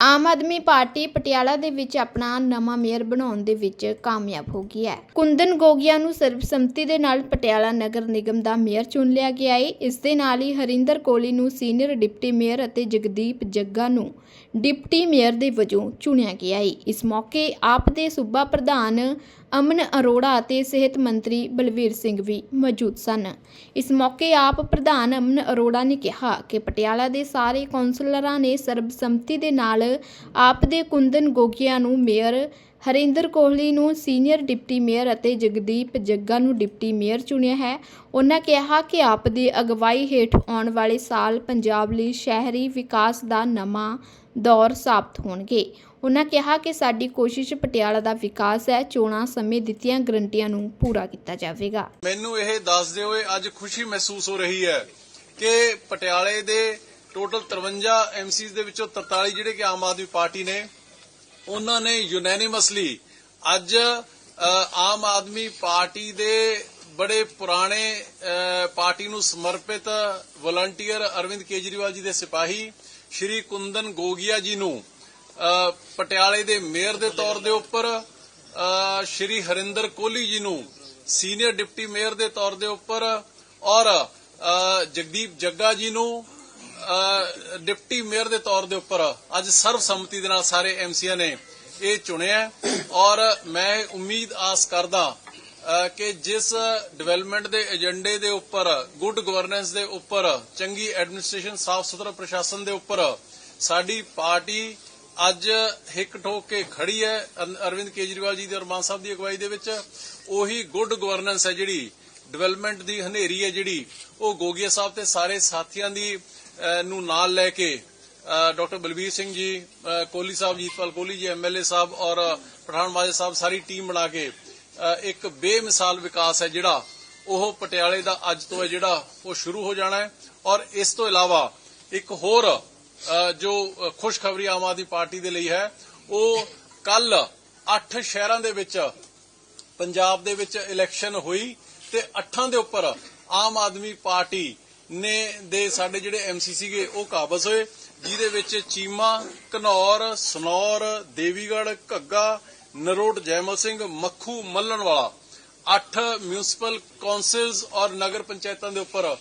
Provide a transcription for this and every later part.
Aam Aadmi party Patiala ਦੇ ਵਿੱਚ ਆਪਣਾ ਨਵਾਂ ਮੇਅਰ ਬਣਾਉਣ ਦੇ ਵਿੱਚ ਕਾਮਯਾਬ ਹੋ ਗਈ ਹੈ। ਕੁੰਦਨ ਗੋਗਿਆ ਨੂੰ ਸਰਬਸੰਮਤੀ ਦੇ ਨਾਲ ਪਟਿਆਲਾ ਨਗਰ ਨਿਗਮ ਦਾ ਮੇਅਰ ਚੁਣ ਲਿਆ ਗਿਆ ਹੈ ਇਸ ਦੇ ਨਾਲ ਹੀ ਹਰਿੰਦਰ ਕੋਹਲੀ ਨੂੰ ਸੀਨੀਅਰ ਡਿਪਟੀ ਮੇਅਰ ਅਤੇ ਜਗਦੀਪ ਜੱਗਾ ਨੂੰ ਡਿਪਟੀ ਮੇਅਰ ਦੇ ਵਜੋਂ ਚੁਣਿਆ ਗਿਆ ਹੈ ਇਸ ਮੌਕੇ ਆਪ ਦੇ ਸੂਬਾ ਪ੍ਰਧਾਨ ਅਮਨ ਅਰੋੜਾ ਅਤੇ ਸਿਹਤ ਮੰਤਰੀ ਬਲਵੀਰ ਸਿੰਘ ਵੀ ਮੌਜੂਦ ਸਨ। ਇਸ ਮੌਕੇ ਆਪ ਪ੍ਰਧਾਨ ਅਮਨ ਅਰੋੜਾ ਨੇ ਕਿਹਾ ਕਿ ਪਟਿਆਲਾ ਦੇ ਸਾਰੇ ਕੌਂਸਲਰਾਂ ਨੇ ਸਰਬਸੰਮਤੀ ਦੇ ਨਾਲ ਆਪ ਦੇ ਕੁੰਦਨ ਗੋਗਿਆ ਨੂੰ ਮੇਅਰ, ਹਰਿੰਦਰ ਕੋਹਲੀ ਨੂੰ ਸੀਨੀਅਰ ਡਿਪਟੀ ਮੇਅਰ ਅਤੇ ਜਗਦੀਪ ਜੱਗਾ ਨੂੰ ਡਿਪਟੀ ਮੇਅਰ ਚੁਣਿਆ ਹੈ। ਉਹਨਾਂ ਕਿਹਾ ਕਿ ਆਪ ਦੀ ਅਗਵਾਈ ਹੇਠ ਆਉਣ ਵਾਲੇ ਸਾਲ ਪੰਜਾਬ ਲਈ ਸ਼ਹਿਰੀ ਵਿਕਾਸ ਦਾ ਨਵਾਂ ਦੌਰ ਸਾਬਤ ਹੋਣਗੇ। ਉਹਨਾਂ ਕਿਹਾ ਕਿ ਸਾਡੀ ਕੋਸ਼ਿਸ਼ ਪਟਿਆਲਾ ਦਾ ਵਿਕਾਸ ਹੈ। ਚੋਣਾਂ ਸਮੇਂ ਦਿੱਤੀਆਂ ਗਰੰਟੀਆਂ ਨੂੰ ਪੂਰਾ ਕੀਤਾ ਜਾਵੇਗਾ। ਮੈਨੂੰ ਇਹ ਦੱਸਦੇ ਹੋਏ ਅੱਜ ਖੁਸ਼ੀ ਮਹਿਸੂਸ ਹੋ ਰਹੀ ਹੈ ਕਿ ਪਟਿਆਲੇ ਦੇ ਟੋਟਲ 53 ਐਮਸੀਜ਼ ਦੇ ਵਿੱਚੋਂ 43 ਜਿਹੜੇ ਕਿ ਆਮ ਆਦਮੀ ਪਾਰਟੀ ਨੇ ਉਹਨਾਂ ਨੇ ਯੂਨੈਨਿਮਸਲੀ ਅੱਜ ਆਮ ਆਦਮੀ ਪਾਰਟੀ ਦੇ ਬੜੇ ਪੁਰਾਣੇ ਪਾਰਟੀ ਨੂੰ ਸਮਰਪਿਤ ਵਲੰਟੀਅਰ ਅਰਵਿੰਦ ਕੇਜਰੀਵਾਲ ਜੀ ਦੇ ਸਿਪਾਹੀ ਸ਼੍ਰੀ ਕੁੰਦਨ ਗੋਗਿਆ ਜੀ ਨੂੰ ਪਟਿਆਲੇ ਦੇ ਮੇਅਰ ਦੇ ਤੌਰ ਦੇ ਉੱਪਰ ਸ਼੍ਰੀ ਹਰਿੰਦਰ ਕੋਹਲੀ ਜੀ ਨੂੰ, ਸੀਨੀਅਰ ਡਿਪਟੀ ਮੇਅਰ ਦੇ ਤੌਰ ਦੇ ਉੱਪਰ ਔਰ ਜਗਦੀਪ ਜੱਗਾ ਜੀ ਨੂੰ ਡਿਪਟੀ ਮੇਅਰ ਦੇ ਤੌਰ ਦੇ ਉੱਪਰ ਅੱਜ ਸਰਬਸੰਮਤੀ ਦੇ ਨਾਲ ਸਾਰੇ ਐਮਸੀਆਂ ਨੇ ਇਹ ਚੁਣਿਆ ਔਰ ਮੈਂ ਉਮੀਦ ਆਸ ਕਰਦਾ ਕਿ ਜਿਸ ਡਿਵੈਲਪਮੈਂਟ ਦੇ ਏਜੰਡੇ ਦੇ ਉੱਪਰ ਗੁੱਡ ਗਵਰਨੈਂਸ ਦੇ ਉੱਪਰ ਚੰਗੀ ਐਡਮਿਨਿਸਟ੍ਰੇਸ਼ਨ ਸਾਫ਼ ਸੁਥਰਾ ਪ੍ਰਸ਼ਾਸਨ ਦੇ ਉੱਪਰ ਸਾਡੀ ਪਾਰਟੀ ਅੱਜ ਹਿੱਕ ਠੋਕ ਕੇ ਖੜੀ ਹੈ ਅਰਵਿੰਦ ਕੇਜਰੀਵਾਲ ਜੀ ਦੇ ਔਰ ਮਾਨ ਸਾਹਿਬ ਦੀ ਅਗਵਾਈ ਦੇ ਵਿੱਚ। ਉਹੀ ਗੁੱਡ ਗਵਰਨੈਂਸ ਹੈ ਜਿਹੜੀ ਡਿਵੈਲਪਮੈਂਟ ਦੀ ਹਨੇਰੀ ਹੈ ਜਿਹੜੀ ਉਹ ਗੋਗੀਆ ਸਾਹਿਬ ਤੇ ਸਾਰੇ ਸਾਥੀਆਂ ਦੀ ਨੂੰ ਨਾਲ ਲੈ ਕੇ ਡਾਕਟਰ ਬਲਬੀਰ ਸਿੰਘ ਜੀ ਅ, ਕੋਹਲੀ ਸਾਹਿਬ ਜੀਤਪਾਲ ਕੋਹਲੀ ਜੀ ਐਮਐਲਏ ਸਾਹਿਬ ਔਰ ਪਠਾਨ ਮਾਜੇ ਸਾਹਿਬ ਸਾਰੀ ਟੀਮ ਬਣਾ ਕੇ ਇੱਕ ਬੇਮਿਸਾਲ ਵਿਕਾਸ ਹੈ ਜਿਹੜਾ ਉਹ ਪਟਿਆਲੇ ਦਾ ਅੱਜ ਤੋਂ ਹੈ ਜਿਹੜਾ ਉਹ ਸ਼ੁਰੂ ਹੋ ਜਾਣਾ ਹੈ। ਔਰ ਇਸ ਤੋਂ ਇਲਾਵਾ ਇੱਕ ਹੋਰ ਜੋ ਖੁਸ਼ਖਬਰੀ ਆਮ ਆਦਮੀ ਪਾਰਟੀ ਦੇ ਲਈ ਹੈ, ਉਹ ਕੱਲ 8 ਸ਼ਹਿਰਾਂ ਦੇ ਵਿੱਚ, ਪੰਜਾਬ ਦੇ ਵਿੱਚ ਇਲੈਕਸ਼ਨ ਹੋਈ ਤੇ ਅੱਠਾਂ ਦੇ ਉੱਪਰ ਆਮ ਆਦਮੀ ਪਾਰਟੀ ਨੇ ਦੇ ਸਾਡੇ ਜਿਹੜੇ ਐਮਸੀ ਸੀਗੇ ਉਹ ਕਾਬਜ਼ ਹੋਏ, ਜਿਹਦੇ ਵਿੱਚ ਚੀਮਾ, ਘਨੌਰ, ਸਨੌਰ ਦੇਵੀਗੜ ਘੱਗਾ ਨਰੋਟ ਜੈਮਲ ਸਿੰਘ ਮੱਖੂ ਮੱਲਣ ਵਾਲਾ, ਅੱਠ ਮਿਊਨਿਸਪਲ ਕੌਂਸਲਸ ਔਰ ਨਗਰ ਪੰਚਾਇਤਾਂ ਦੇ ਉੱਪਰ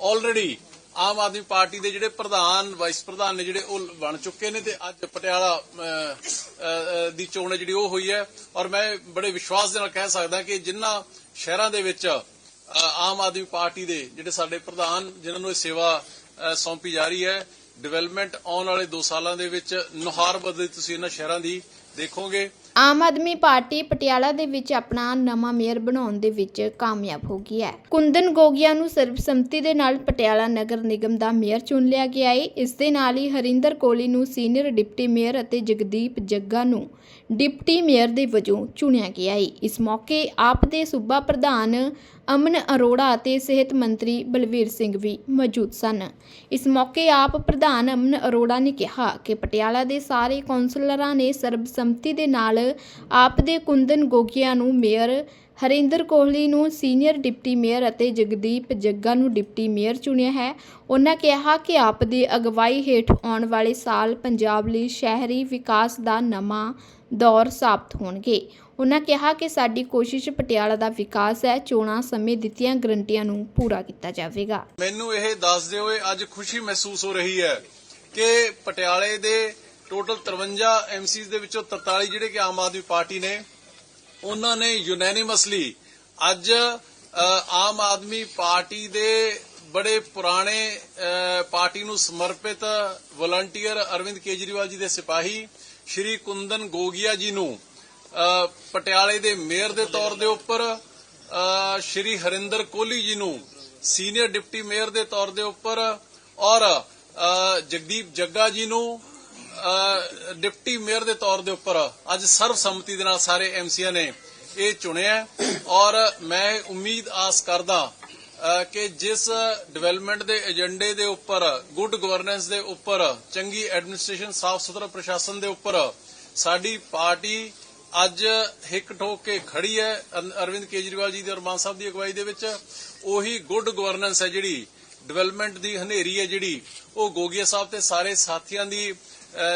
ਆਲਰੇਡੀ ਆਮ ਆਦਮੀ ਪਾਰਟੀ ਦੇ ਜਿਹੜੇ ਪ੍ਰਧਾਨ ਵਾਈਸ ਪ੍ਰਧਾਨ ਨੇ ਜਿਹੜੇ ਉਹ ਬਣ ਚੁੱਕੇ ਨੇ ਤੇ ਅੱਜ ਪਟਿਆਲਾ ਦੀ ਚੋਣ ਹੈ ਜਿਹੜੀ ਉਹ ਹੋਈ ਹੈ। ਔਰ ਮੈਂ ਬੜੇ ਵਿਸ਼ਵਾਸ ਦੇ ਨਾਲ ਕਹਿ ਸਕਦਾ ਕਿ ਜਿਨ੍ਹਾਂ ਸ਼ਹਿਰਾਂ ਦੇ ਵਿੱਚ ਆਮ ਆਦਮੀ ਪਾਰਟੀ ਦੇ ਜਿਹੜੇ ਸਾਡੇ ਪ੍ਰਧਾਨ, ਜਿਨ੍ਹਾਂ ਨੂੰ ਇਹ ਸੇਵਾ ਸੌਂਪੀ ਜਾ ਰਹੀ ਹੈ ਡਿਵੈਲਪਮੈਂਟ ਆਉਣ ਵਾਲੇ 2 ਸਾਲਾਂ ਦੇ ਵਿੱਚ ਨੁਹਾਰ ਬਦਲੀ ਤੁਸੀਂ ਇਹਨਾਂ ਸ਼ਹਿਰਾਂ ਦੀ ਦੇਖੋਗੇ। ਆਮ ਆਦਮੀ ਪਾਰਟੀ ਪਟਿਆਲਾ ਦੇ ਵਿੱਚ ਆਪਣਾ ਨਵਾਂ ਮੇਅਰ ਬਣਾਉਣ ਦੇ ਵਿੱਚ ਕਾਮਯਾਬ ਹੋ ਗਈ ਹੈ। ਕੁੰਦਨ ਗੋਗਿਆ ਨੂੰ ਸਰਬਸੰਮਤੀ ਦੇ ਨਾਲ ਪਟਿਆਲਾ ਨਗਰ ਨਿਗਮ ਦਾ ਮੇਅਰ ਚੁਣ ਲਿਆ ਗਿਆ ਹੈ ਇਸ ਦੇ ਨਾਲ ਹੀ ਹਰਿੰਦਰ ਕੋਹਲੀ ਨੂੰ ਸੀਨੀਅਰ ਡਿਪਟੀ ਮੇਅਰ ਅਤੇ ਜਗਦੀਪ ਜੱਗਾ ਨੂੰ ਡਿਪਟੀ ਮੇਅਰ ਦੇ ਵਜੋਂ ਚੁਣਿਆ ਗਿਆ ਹੈ ਇਸ ਮੌਕੇ ਆਪ ਦੇ ਸੂਬਾ ਪ੍ਰਧਾਨ ਅਮਨ ਅਰੋੜਾ ਅਤੇ ਸਿਹਤ ਮੰਤਰੀ ਬਲਵੀਰ ਸਿੰਘ ਵੀ ਮੌਜੂਦ ਸਨ। ਇਸ ਮੌਕੇ ਆਪ ਪ੍ਰਧਾਨ ਅਮਨ ਅਰੋੜਾ ਨੇ ਕਿਹਾ ਕਿ ਪਟਿਆਲਾ ਦੇ ਸਾਰੇ ਕੌਂਸਲਰਾਂ ਨੇ ਸਰਬਸੰਮਤੀ ਦੇ ਨਾਲ ਆਪ ਦੇ ਕੁੰਦਨ ਗੋਗਿਆ ਨੂੰ ਮੇਅਰ ਹਰਿੰਦਰ ਕੋਹਲੀ ਨੂੰ ਸੀਨੀਅਰ ਡਿਪਟੀ ਮੇਅਰ ਅਤੇ ਜਗਦੀਪ ਜੱਗਾ ਨੂੰ ਡਿਪਟੀ ਮੇਅਰ ਚੁਣਿਆ ਹੈ। ਉਹਨਾਂ ਕਿਹਾ ਕਿ ਆਪ ਦੀ ਅਗਵਾਈ ਹੇਠ ਆਉਣ ਵਾਲੇ ਸਾਲ ਪੰਜਾਬ ਲਈ ਸ਼ਹਿਰੀ ਵਿਕਾਸ ਦਾ ਨਵਾਂ ਦੌਰ ਸਾਬਤ ਹੋਣਗੇ। ਉਹਨਾਂ ਕਿਹਾ ਕਿ ਸਾਡੀ ਕੋਸ਼ਿਸ਼ ਪਟਿਆਲਾ ਦਾ ਵਿਕਾਸ ਹੈ, ਚੋਣਾਂ ਸਮੇਂ ਦਿੱਤੀਆਂ ਗਰੰਟੀਆਂ ਨੂੰ ਪੂਰਾ ਕੀਤਾ ਜਾਵੇਗਾ। ਮੈਨੂੰ ਇਹ ਦੱਸਦੇ ਹੋਏ ਅੱਜ ਖੁਸ਼ੀ ਮਹਿਸੂਸ ਹੋ ਰਹੀ ਹੈ ਕਿ ਪਟਿਆਲੇ ਦੇ ਟੋਟਲ 53 ਐਮਸੀਜ਼ ਦੇ ਵਿੱਚੋਂ 43 ਜਿਹੜੇ ਕਿ ਆਮ ਆਦਮੀ ਪਾਰਟੀ ਨੇ, ਉਹਨਾਂ ਨੇ ਯੂਨੈਨਿਮਸਲੀ ਅੱਜ ਆਮ ਆਦਮੀ ਪਾਰਟੀ ਦੇ ਬੜੇ ਪੁਰਾਣੇ ਪਾਰਟੀ ਨੂੰ ਸਮਰਪਿਤ ਵਲੰਟੀਅਰ ਅਰਵਿੰਦ ਕੇਜਰੀਵਾਲ ਜੀ ਦੇ ਸਿਪਾਹੀ, ਸ਼੍ਰੀ ਕੁੰਦਨ ਗੋਗਿਆ ਜੀ ਨੂੰ ਪਟਿਆਲੇ ਦੇ ਮੇਅਰ ਦੇ ਤੌਰ ਦੇ ਉੱਪਰ ਸ਼੍ਰੀ ਹਰਿੰਦਰ ਕੋਹਲੀ ਜੀ ਨੂੰ ਸੀਨੀਅਰ ਡਿਪਟੀ ਮੇਅਰ ਦੇ ਤੌਰ ਦੇ ਉੱਪਰ ਔਰ ਜਗਦੀਪ ਜੱਗਾ ਜੀ ਨੂੰ ਡਿਪਟੀ ਮੇਅਰ ਦੇ ਤੌਰ ਦੇ ਉੱਪਰ ਅੱਜ ਸਰਬਸੰਮਤੀ ਦੇ ਨਾਲ ਸਾਰੇ ਐਮਸੀਆਂ ਨੇ ਇਹ ਚੁਣਿਆ ਔਰ ਮੈਂ ਉਮੀਦ ਆਸ ਕਰਦਾ ਕਿ ਜਿਸ ਡਿਵੈਲਪਮੈਂਟ ਦੇ ਏਜੰਡੇ ਦੇ ਉੱਪਰ, ਗੁੱਡ ਗਵਰਨੈਂਸ ਦੇ ਉੱਪਰ, ਚੰਗੀ ਐਡਮਿਨਿਸਟ੍ਰੇਸ਼ਨ ਸਾਫ਼ ਸੁਥਰਾ ਪ੍ਰਸ਼ਾਸਨ ਦੇ ਉੱਪਰ ਸਾਡੀ ਪਾਰਟੀ ਅੱਜ ਹਿੱਕ ਠੋਕ ਕੇ ਖੜੀ ਹੈ ਅਰਵਿੰਦ ਕੇਜਰੀਵਾਲ ਜੀ ਦੇ ਔਰ ਮਾਨ ਸਾਹਿਬ ਦੀ ਅਗਵਾਈ ਦੇ ਵਿੱਚ। ਉਹੀ ਗੁੱਡ ਗਵਰਨੈਂਸ ਹੈ ਜਿਹੜੀ ਡਿਵੈਲਪਮੈਂਟ ਦੀ ਹਨੇਰੀ ਹੈ ਜਿਹੜੀ ਉਹ ਗੋਗੀਆ ਸਾਹਿਬ ਤੇ ਸਾਰੇ ਸਾਥੀਆਂ ਦੀ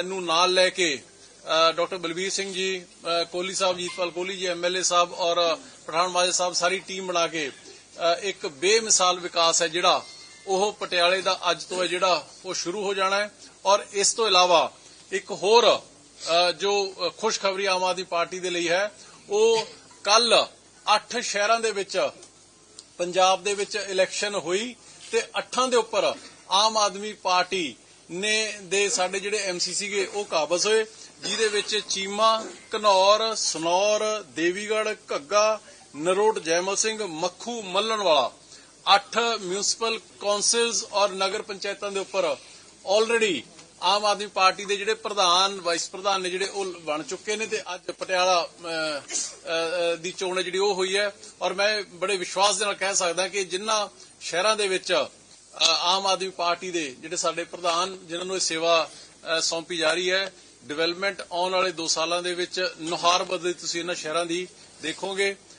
ਨੂੰ ਨਾਲ ਲੈ ਕੇ ਅ, ਡਾਕਟਰ ਬਲਬੀਰ ਸਿੰਘ ਜੀ ਅ, ਕੋਹਲੀ ਸਾਹਿਬ ਜੀਤਪਾਲ ਕੋਹਲੀ ਜੀ ਐਮਐਲਏ ਸਾਹਿਬ ਔਰ ਪਠਾਨ ਮਾਜੇ ਸਾਹਿਬ ਸਾਰੀ ਟੀਮ ਬਣਾ ਕੇ ਅ, ਇੱਕ ਬੇਮਿਸਾਲ ਵਿਕਾਸ ਹੈ ਜਿਹੜਾ ਉਹ ਪਟਿਆਲੇ ਦਾ ਅੱਜ ਤੋਂ ਹੈ ਜਿਹੜਾ ਉਹ ਸ਼ੁਰੂ ਹੋ ਜਾਣਾ ਹੈ ਔਰ ਇਸ ਤੋਂ ਇਲਾਵਾ ਇੱਕ ਹੋਰ ਜੋ ਖੁਸ਼ਖਬਰੀ ਆਮ ਆਦਮੀ ਪਾਰਟੀ ਦੇ ਲਈ ਹੈ ਉਹ ਕੱਲ 8 ਸ਼ਹਿਰਾਂ ਦੇ ਵਿੱਚ ਪੰਜਾਬ ਦੇ ਵਿੱਚ ਇਲੈਕਸ਼ਨ ਹੋਈ ਤੇ ਅੱਠਾਂ ਦੇ ਉੱਪਰ ਆਮ ਆਦਮੀ ਪਾਰਟੀ ਨੇ ਦੇ ਸਾਡੇ ਜਿਹੜੇ ਐਮਸੀ ਸੀਗੇ, ਉਹ ਕਾਬਜ਼ ਹੋਏ, ਜਿਹਦੇ ਵਿੱਚ ਚੀਮਾ, ਘਨੌਰ, ਸਨੌਰ ਦੇਵੀਗੜ ਘੱਗਾ, ਨਰੋਟ, ਜੈਮਲ ਸਿੰਘ, ਮੱਖੂ ਮੱਲਣ ਵਾਲਾ ਅੱਠ ਮਿਊਨਿਸਪਲ ਕੌਂਸਲਸ ਔਰ ਨਗਰ ਪੰਚਾਇਤਾਂ ਦੇ ਉੱਪਰ ਆਲਰੇਡੀ ਆਮ ਆਦਮੀ ਪਾਰਟੀ ਦੇ ਜਿਹੜੇ ਪ੍ਰਧਾਨ ਵਾਈਸ ਪ੍ਰਧਾਨ ਨੇ ਜਿਹੜੇ ਉਹ ਬਣ ਚੁੱਕੇ ਨੇ ਤੇ ਅੱਜ ਪਟਿਆਲਾ ਦੀ ਚੋਣ ਹੈ ਜਿਹੜੀ ਉਹ ਹੋਈ ਹੈ। ਔਰ ਮੈਂ ਬੜੇ ਵਿਸ਼ਵਾਸ ਦੇ ਨਾਲ ਕਹਿ ਸਕਦਾ ਕਿ ਜਿਨ੍ਹਾਂ ਸ਼ਹਿਰਾਂ ਦੇ ਵਿੱਚ ਆਮ ਆਦਮੀ ਪਾਰਟੀ ਦੇ ਜਿਹੜੇ ਸਾਡੇ ਪ੍ਰਧਾਨ, ਜਿਨ੍ਹਾਂ ਨੂੰ ਇਹ ਸੇਵਾ ਸੌਂਪੀ ਜਾ ਰਹੀ ਹੈ ਡਿਵੈਲਪਮੈਂਟ ਆਉਣ ਵਾਲੇ 2 ਸਾਲਾਂ ਦੇ ਵਿੱਚ ਨੁਹਾਰ ਬਦਲੀ ਤੁਸੀਂ ਇਹਨਾਂ ਸ਼ਹਿਰਾਂ ਦੀ ਦੇਖੋਗੇ।